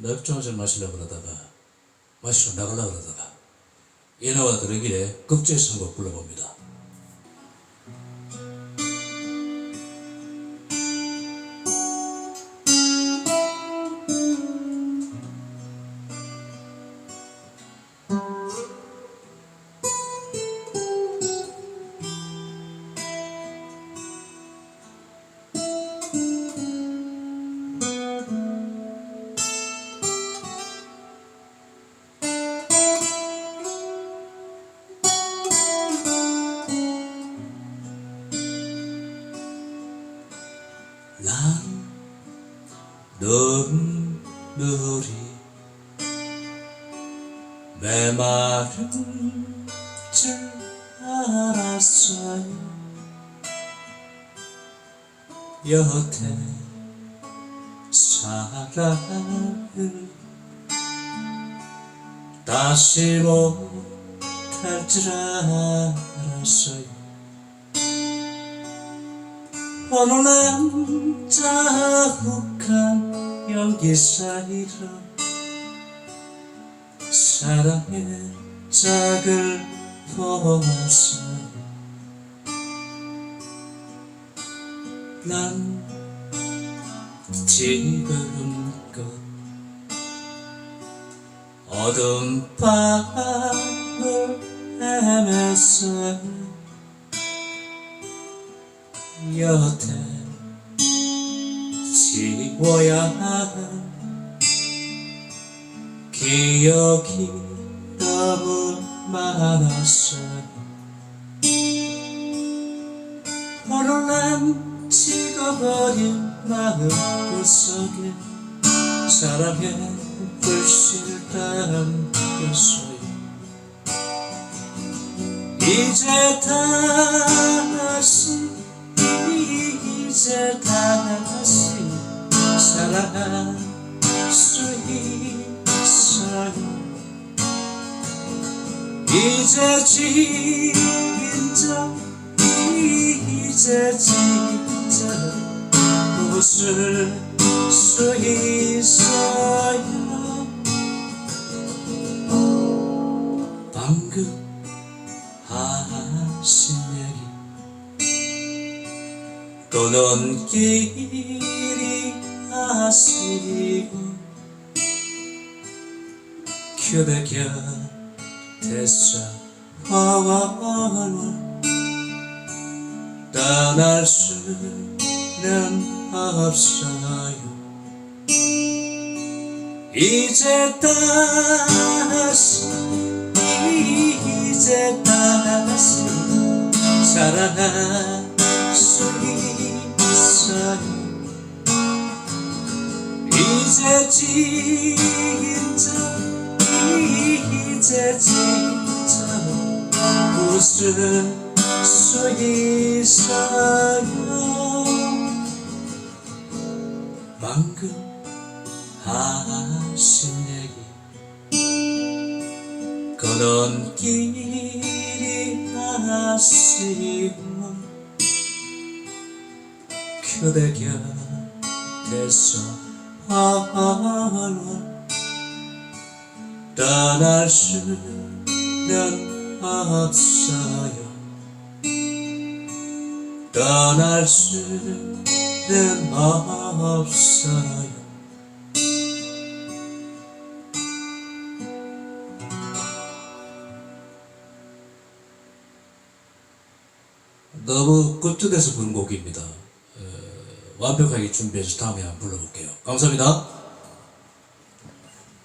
맥주 한 잔 마시려고 그러다가 마시러 나가려고 그러다가 예나와 들으길래 극제에서 한곡 불러봅니다. 난 눈물이 메마른 줄 알았어요. 여태 사랑을 다시 못할 줄 알았어요 어느 남자 욱한 연기 사이로 사랑의 짝을 보았어 난 지금껏 어두운 밤을 헤맸어 요 여태 지워야 할 기억이 너무 많았어 어느 날 식어버린 마음 구석에 사랑의 불씨를 담겼어요 이제 다 이제 진짜 이제 진짜 웃을 수 있어요. 방금 하신 얘기. 또는 길이 하시고 그대 곁 에서 화월 떠날 수는 없어요 이제 다시 이제 다시 사랑할 수 있어요. 이제 진짜 이제 진짜 웃을 수 있어요. 방금 하신 얘기 그런 길이 하시고 그대 곁에서 화월 떠날 수는 없어요 떠날 수는 없어요 너무 끄트에서 부른 곡입니다. 어, 완벽하게 준비해서 다음에 한번 불러볼게요. 감사합니다.